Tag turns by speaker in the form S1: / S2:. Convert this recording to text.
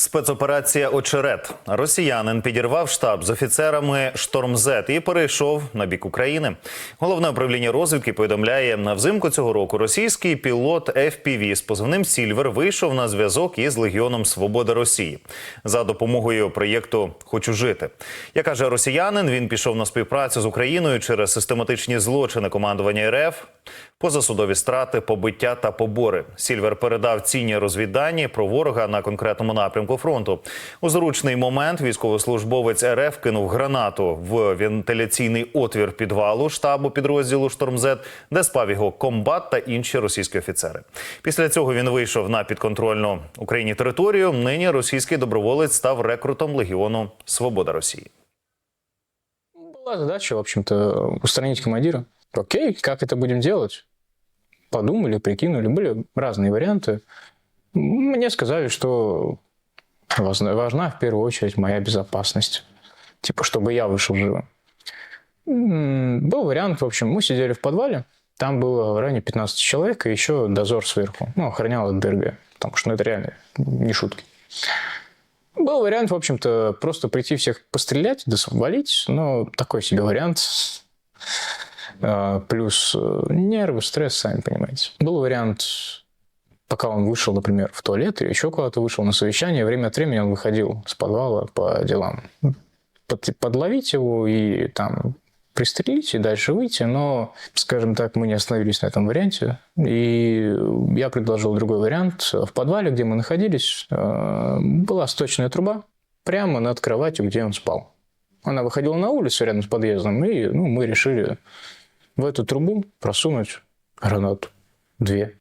S1: Спецоперація Очерет. Росіянин підірвав штаб з офіцерами «Штормзет» і перейшов на бік України. Головне управління розвідки повідомляє, на взимку цього року російський пілот FPV з позивним Сільвер вийшов на зв'язок із Легіоном Свобода Росії за допомогою проєкту Хочу жити. Як каже росіянин, він пішов на співпрацю з Україною через систематичні злочини командування РФ, позасудові страти, побиття та побори. Сільвер передав цінні розвіддані про ворога на конкретному напрямку фронту. У зручний момент військовослужбовець РФ кинув гранату в вентиляційний отвір підвалу штабу підрозділу «Штормзет», де спав його комбат та інші російські офіцери. Після цього він вийшов на підконтрольну Україні територію. Нині російський доброволець став рекрутом легіону Свобода Росії.
S2: Была задача, в общем-то, устранить командира. Окей, как это будем делать? Подумали, прикинули. Были разные варианты. Мне сказали, что важна, важна в первую очередь моя безопасность. Типа, чтобы я вышел живым. Был вариант, в общем, мы сидели в подвале. Там было в районе 15 человек и еще дозор сверху. Ну, охранял от ДРГ. Потому что ну, это реально не шутки. Был вариант, в общем-то, просто прийти всех пострелять, да свалить, но такой себе вариант. А, Плюс э, нервы, стресс, сами понимаете. Был вариант, пока он вышел, например, в туалет или еще куда-то вышел на совещание, время от времени он выходил с подвала по делам. Под- подловить его и там пристрелить и дальше выйти, но, скажем так, мы не остановились на этом варианте. И я предложил другой вариант. В подвале, где мы находились, э, была сточная труба прямо над кроватью, где он спал. Она выходила на улицу рядом с подъездом, и ну, мы решили в эту трубу просунуть гранату. Две.